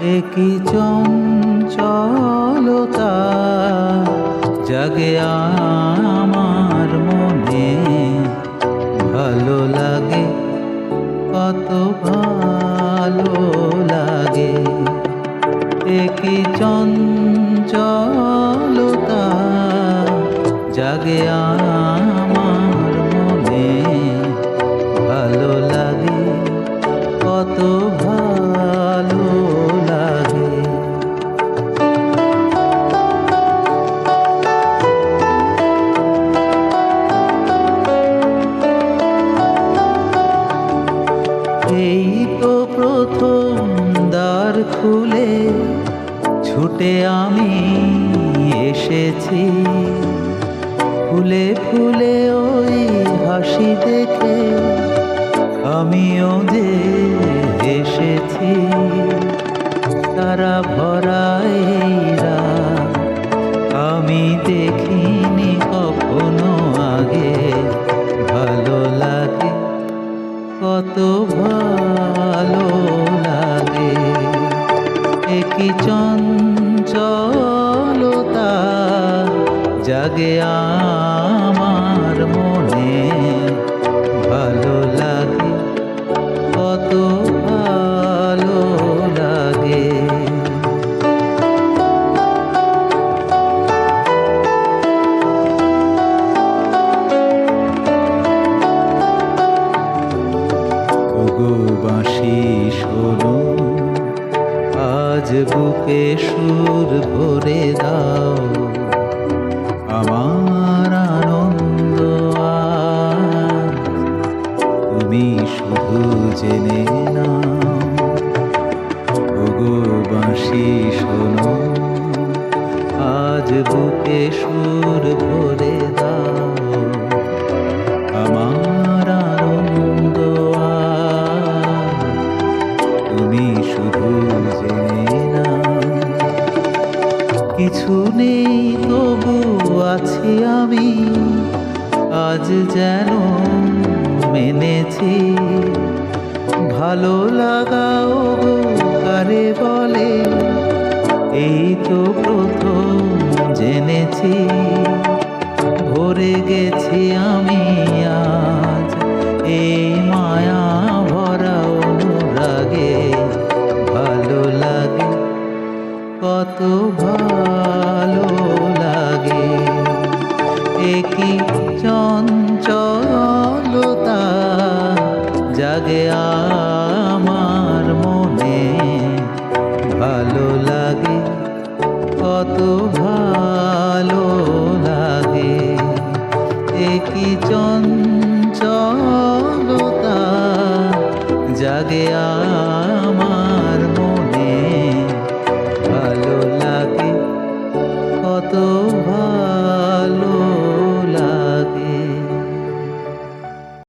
একই চঞ্চলতা জাগে আমার মনে। ভালো লাগে কত ভালো লাগে। একই চঞ্চলতা জাগে আমার খুলে ছুটে আমি এসেছি। ফুলে ফুলে ওই হাসি দেখে আমিও যে এসেছি। তারা ভরা এই আমি দেখিনি কখনো আগে। ভালো লাগে, কত ভালো একই চঞ্চলতা জাগে আমার মনে? ভালো লাগে কত ভালো লাগে। বাঁশি শোনো। আজ বুকে সুর ভরে দাও। আমার আনন্দ তুমি শুধু জেনে ওগো বাঁশি শোনো, আজ বুকে সুর ভরে কিছু তবু আছি আমি। আজ যেন মেনেছি। ভালো লাগাও কারে বলে? এই তো প্রথম জেনেছি। ভরে গেছি আমি আজ। এই মায়া ভরা অনুরাগে ভালো লাগে। কত একই চঞ্চলতা জাগে আমার মনে। ভালো লাগে কত ভালো লাগে। একই চঞ্চলতা জাগে আমার